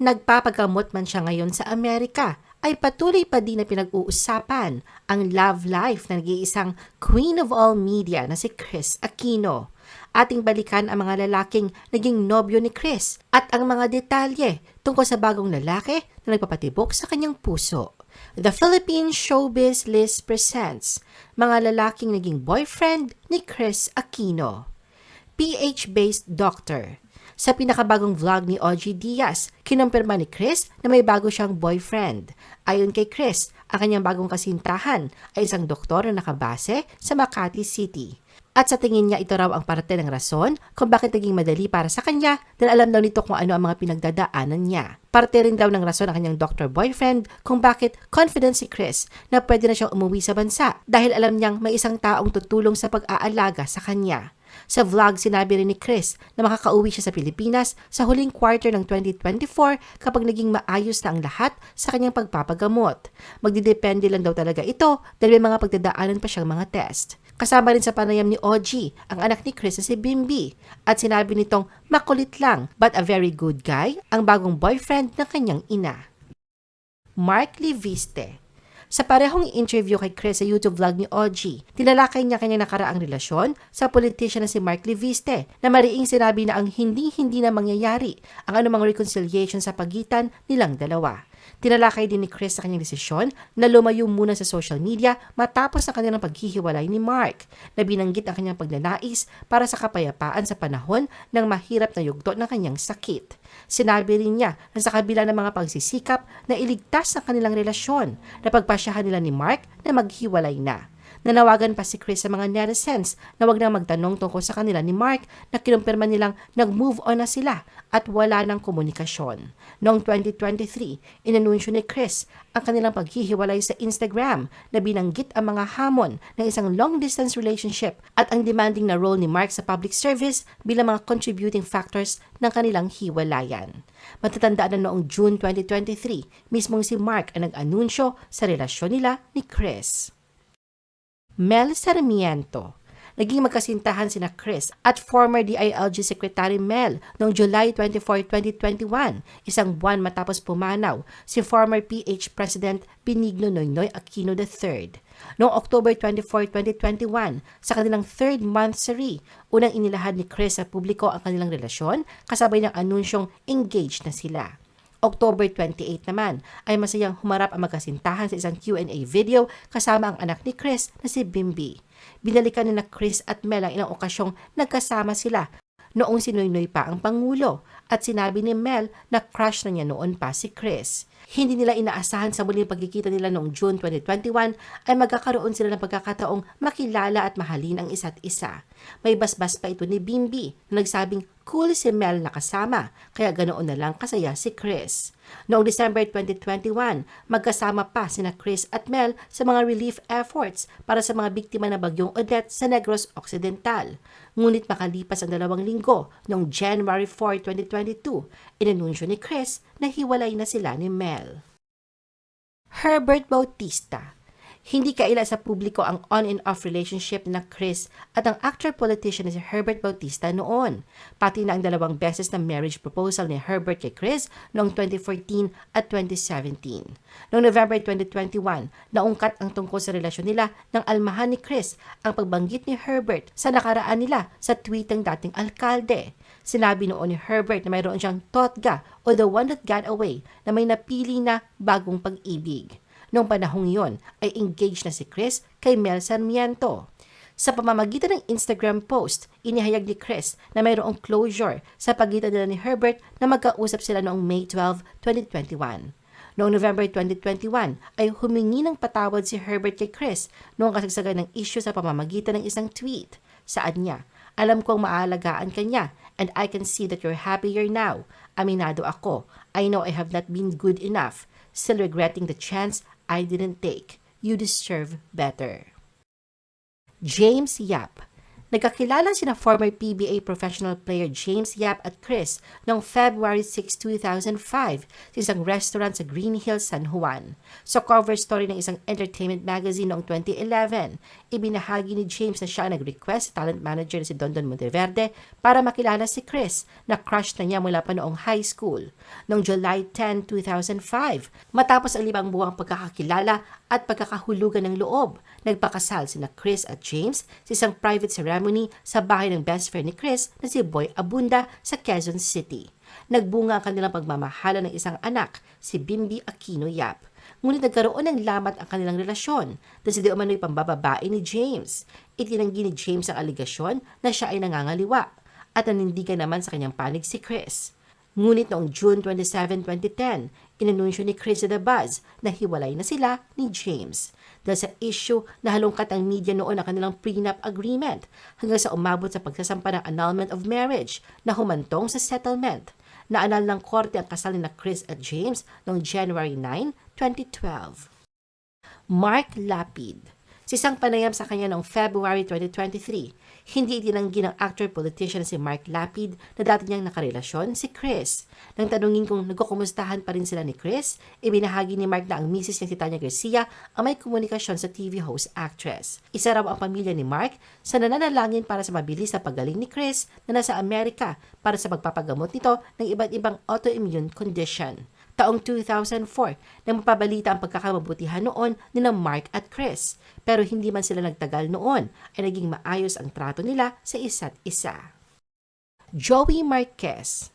Nagpapagamot man siya ngayon sa Amerika, ay patuloy pa din na pinag-uusapan ang love life ng nag-iisang queen of all media na si Chris Aquino. Ating balikan ang mga lalaking naging nobyo ni Chris at ang mga detalye tungkol sa bagong lalaki na nagpapatibok sa kanyang puso. The Philippine Showbiz List presents mga lalaking naging boyfriend ni Chris Aquino. PH-based doctor. Sa pinakabagong vlog ni OG Diaz, kinumpirma ni Chris na may bago siyang boyfriend. Ayon kay Chris, ang kanyang bagong kasintahan ay isang doktor na nakabase sa Makati City. At sa tingin niya ito raw ang parte ng rason kung bakit naging madali para sa kanya dahil alam daw nito kung ano ang mga pinagdadaanan niya. Parte rin daw ng rason ang kanyang doctor boyfriend kung bakit confident si Chris na pwede na siyang umuwi sa bansa dahil alam niyang may isang taong tutulong sa pag-aalaga sa kanya. Sa vlog, sinabi rin ni Chris na makakauwi siya sa Pilipinas sa huling quarter ng 2024 kapag naging maayos na ang lahat sa kanyang pagpapagamot. Magdidepende lang daw talaga ito dahil may mga pagdadaanan pa siyang mga test. Kasama rin sa panayam ni OG, ang anak ni Chris na si Bimbi. At sinabi nitong makulit lang but a very good guy ang bagong boyfriend ng kanyang ina. Mark Liviste sa parehong interview kay Chris sa YouTube vlog ni OG, tinalakay niya kanyang nakaraang relasyon sa politician na si Mark Leviste na mariing sinabi na ang hindi-hindi na mangyayari ang anumang reconciliation sa pagitan nilang dalawa. Tinalakay din ni Chris sa kanyang desisyon na lumayo muna sa social media matapos ang kanilang paghihiwalay ni Mark na binanggit ang kanyang pagnanais para sa kapayapaan sa panahon ng mahirap na yugto ng kanyang sakit. Sinabi rin niya na sa kabila ng mga pagsisikap na iligtas ang kanilang relasyon na pagpasyahan nila ni Mark na maghiwalay na. Nanawagan pa si Chris sa mga netizens na wag nang magtanong tungkol sa kanila ni Mark na kinumpirma nilang nag-move on na sila at wala ng komunikasyon. Noong 2023, inanunsyo ni Chris ang kanilang paghihiwalay sa Instagram na binanggit ang mga hamon ng isang long-distance relationship at ang demanding na role ni Mark sa public service bilang mga contributing factors ng kanilang hiwalayan. Matatandaan na noong June 2023, mismong si Mark ang nag-anunsyo sa relasyon nila ni Chris. Mel Sarmiento. Naging magkasintahan sina Chris at former DILG Secretary Mel noong July 24, 2021, isang buwan matapos pumanaw si former PH President Benigno Noynoy Aquino III. Noong October 24, 2021, sa kanilang third monthsary, unang inilahad ni Chris sa publiko ang kanilang relasyon kasabay ng anunsyong engaged na sila. October 28 naman ay masayang humarap ang magkasintahan sa isang Q&A video kasama ang anak ni Chris na si Bimbi. Binalikan ni na Chris at Mel ang ilang okasyong nagkasama sila noong sinunoy pa ang Pangulo at sinabi ni Mel na crush na niya noon pa si Chris. Hindi nila inaasahan sa muling pagkikita nila noong June 2021 ay magkakaroon sila ng pagkakataong makilala at mahalin ang isa't isa. May basbas pa ito ni Bimbi na nagsabing cool si Mel na kasama kaya ganoon na lang kasaya si Chris. Noong December 2021, magkasama pa sina Chris at Mel sa mga relief efforts para sa mga biktima ng bagyong Odette sa Negros Occidental. Ngunit makalipas ang dalawang linggo, noong January 4, 2022, inanunsyo ni Chris na hiwalay na sila ni Mel. Herbert Bautista hindi kaila sa publiko ang on and off relationship na Chris at ang actor-politician na si Herbert Bautista noon. Pati na ang dalawang beses na marriage proposal ni Herbert kay Chris noong 2014 at 2017. Noong November 2021, naungkat ang tungkol sa relasyon nila ng almahan ni Chris ang pagbanggit ni Herbert sa nakaraan nila sa tweet ng dating alkalde. Sinabi noon ni Herbert na mayroon siyang totga o the one that got away na may napili na bagong pag-ibig. Noong panahong iyon ay engaged na si Chris kay Mel Sarmiento. Sa pamamagitan ng Instagram post, inihayag ni Chris na mayroong closure sa pagitan nila ni Herbert na magkausap sila noong May 12, 2021. Noong November 2021 ay humingi ng patawad si Herbert kay Chris noong kasagsagan ng issue sa pamamagitan ng isang tweet. Saan niya, alam kong maalagaan ka niya and I can see that you're happier now. Aminado ako. I know I have not been good enough. Still regretting the chance I didn't take. You deserve better. James Yap. Nagkakilala sina former PBA professional player James Yap at Chris noong February 6, 2005 sa isang restaurant sa Green Hills, San Juan. Sa cover story ng isang entertainment magazine noong 2011, ibinahagi ni James na siya ang nag-request sa talent manager na si Dondon Monteverde para makilala si Chris na crush na niya mula pa noong high school. Noong July 10, 2005, matapos ang limang buwang pagkakakilala at pagkakahulugan ng loob, nagpakasal sina Chris at James sa isang private ceremony sa bahay ng best friend ni Chris na si Boy Abunda sa Quezon City. Nagbunga ang kanilang pagmamahala ng isang anak, si Bimbi Aquino Yap. Ngunit nagkaroon ng lamat ang kanilang relasyon dahil sa di umano'y pambababae ni James. Itinanggi ni James ang aligasyon na siya ay nangangaliwa at nanindigan naman sa kanyang panig si Chris. Ngunit noong June 27, 2010, inanunsyo ni Chris The Buzz na hiwalay na sila ni James. Dahil sa issue na halongkat ang media noon ang kanilang prenup agreement hanggang sa umabot sa pagsasampa ng annulment of marriage na humantong sa settlement. Naanal ng korte ang kasal ni na Chris at James noong January 9, 2012. Mark Lapid sa isang panayam sa kanya noong February 2023, hindi itinanggi ng actor-politician si Mark Lapid na dati niyang nakarelasyon si Chris. Nang tanungin kung nagkukumustahan pa rin sila ni Chris, ibinahagi ni Mark na ang misis niya si Tanya Garcia ang may komunikasyon sa TV host actress. Isa raw ang pamilya ni Mark sa nananalangin para sa mabilis na paggaling ni Chris na nasa Amerika para sa pagpapagamot nito ng iba't ibang autoimmune condition taong 2004 nang mapabalita ang pagkakamabutihan noon ni na Mark at Chris. Pero hindi man sila nagtagal noon ay naging maayos ang trato nila sa isa't isa. Joey Marquez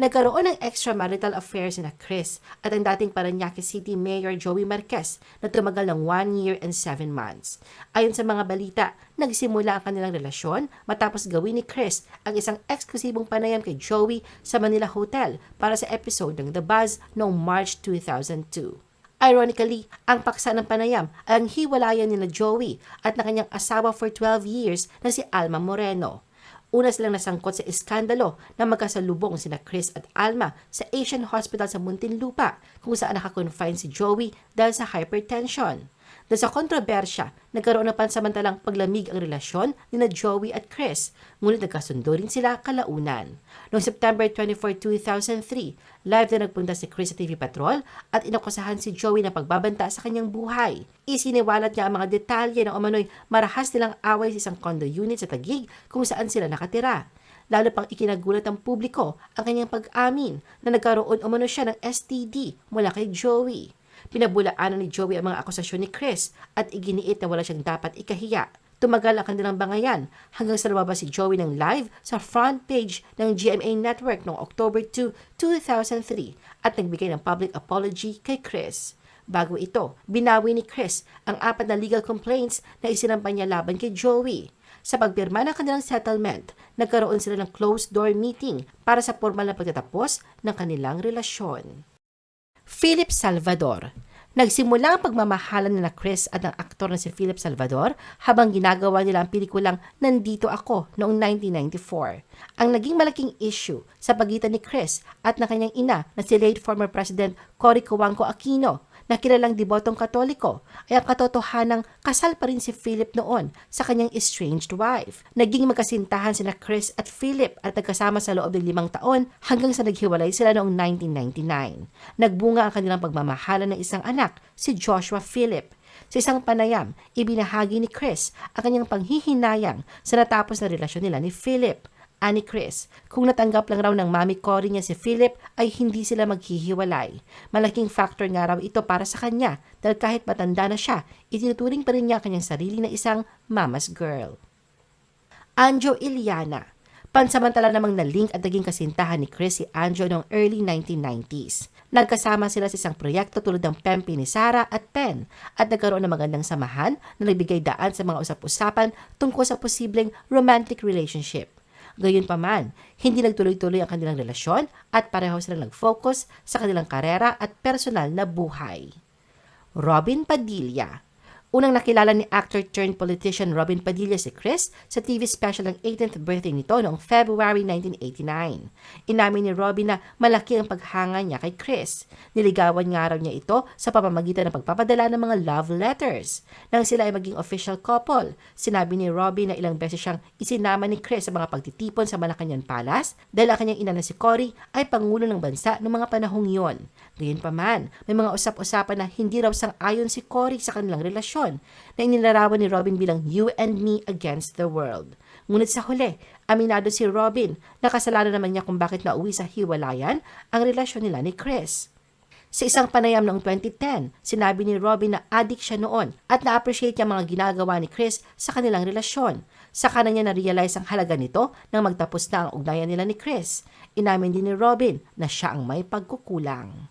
Nagkaroon ng extramarital affairs na Chris at ang dating Paranaque City Mayor Joey Marquez na tumagal ng 1 year and 7 months. Ayon sa mga balita, nagsimula ang kanilang relasyon matapos gawin ni Chris ang isang eksklusibong panayam kay Joey sa Manila Hotel para sa episode ng The Buzz noong March 2002. Ironically, ang paksa ng panayam ay ang hiwalayan ni na Joey at na kanyang asawa for 12 years na si Alma Moreno. Una silang nasangkot sa iskandalo na magkasalubong sina Chris at Alma sa Asian Hospital sa Muntinlupa kung saan nakakonfine si Joey dahil sa hypertension. Dahil sa kontrobersya, nagkaroon ng pansamantalang paglamig ang relasyon ni na Joey at Chris, ngunit nagkasundo rin sila kalaunan. Noong September 24, 2003, live na nagpunta si Chris sa TV Patrol at inakusahan si Joey na pagbabanta sa kanyang buhay. Isiniwalat niya ang mga detalye ng umano'y marahas nilang away sa isang condo unit sa Tagig kung saan sila nakatira lalo pang ikinagulat ng publiko ang kanyang pag-amin na nagkaroon umano siya ng STD mula kay Joey. Pinabulaanan ni Joey ang mga akusasyon ni Chris at iginiit na wala siyang dapat ikahiya. Tumagal ang kanilang bangayan hanggang sa lumabas si Joey ng live sa front page ng GMA Network noong October 2, 2003 at nagbigay ng public apology kay Chris. Bago ito, binawi ni Chris ang apat na legal complaints na isinampa niya laban kay Joey. Sa pagpirma ng kanilang settlement, nagkaroon sila ng closed-door meeting para sa formal na pagtatapos ng kanilang relasyon. Philip Salvador. Nagsimula ang pagmamahalan nila Chris at ang aktor na si Philip Salvador habang ginagawa nila ang pelikulang Nandito Ako noong 1994. Ang naging malaking issue sa pagitan ni Chris at na kanyang ina na si late former President Cory Cojuangco Aquino na kilalang debotong katoliko ay ang katotohanang kasal pa rin si Philip noon sa kanyang estranged wife. Naging magkasintahan sina Chris at Philip at nagkasama sa loob ng limang taon hanggang sa naghiwalay sila noong 1999. Nagbunga ang kanilang pagmamahala ng isang anak, si Joshua Philip. Sa isang panayam, ibinahagi ni Chris ang kanyang panghihinayang sa natapos na relasyon nila ni Philip ani Chris. Kung natanggap lang raw ng mami Cory niya si Philip ay hindi sila maghihiwalay. Malaking factor nga raw ito para sa kanya dahil kahit matanda na siya, itinuturing pa rin niya kanyang sarili na isang mama's girl. Anjo Iliana Pansamantala namang na-link at naging kasintahan ni Chris si Anjo noong early 1990s. Nagkasama sila sa isang proyekto tulad ng Pempi ni Sara at Pen at nagkaroon ng magandang samahan na nagbigay daan sa mga usap-usapan tungkol sa posibleng romantic relationship. Gayunpaman, hindi nagtuloy-tuloy ang kanilang relasyon at pareho silang nag-focus sa kanilang karera at personal na buhay. Robin Padilla Unang nakilala ni actor turned politician Robin Padilla si Chris sa TV special ng 18th birthday nito noong February 1989. Inamin ni Robin na malaki ang paghanga niya kay Chris. Niligawan nga raw niya ito sa pamamagitan ng pagpapadala ng mga love letters. Nang sila ay maging official couple, sinabi ni Robin na ilang beses siyang isinama ni Chris sa mga pagtitipon sa Malacanang Palace dahil ang kanyang ina na si Cory ay pangulo ng bansa noong mga panahong iyon. Gayunpaman, may mga usap-usapan na hindi raw sang-ayon si Cory sa kanilang relasyon na inilarawan ni Robin bilang you and me against the world. Ngunit sa huli, aminado si Robin na kasalanan naman niya kung bakit nauwi sa hiwalayan ang relasyon nila ni Chris. Sa isang panayam noong 2010, sinabi ni Robin na addict siya noon at na-appreciate niya mga ginagawa ni Chris sa kanilang relasyon. Saka na niya na-realize ang halaga nito nang magtapos na ang ugnayan nila ni Chris. Inamin din ni Robin na siya ang may pagkukulang.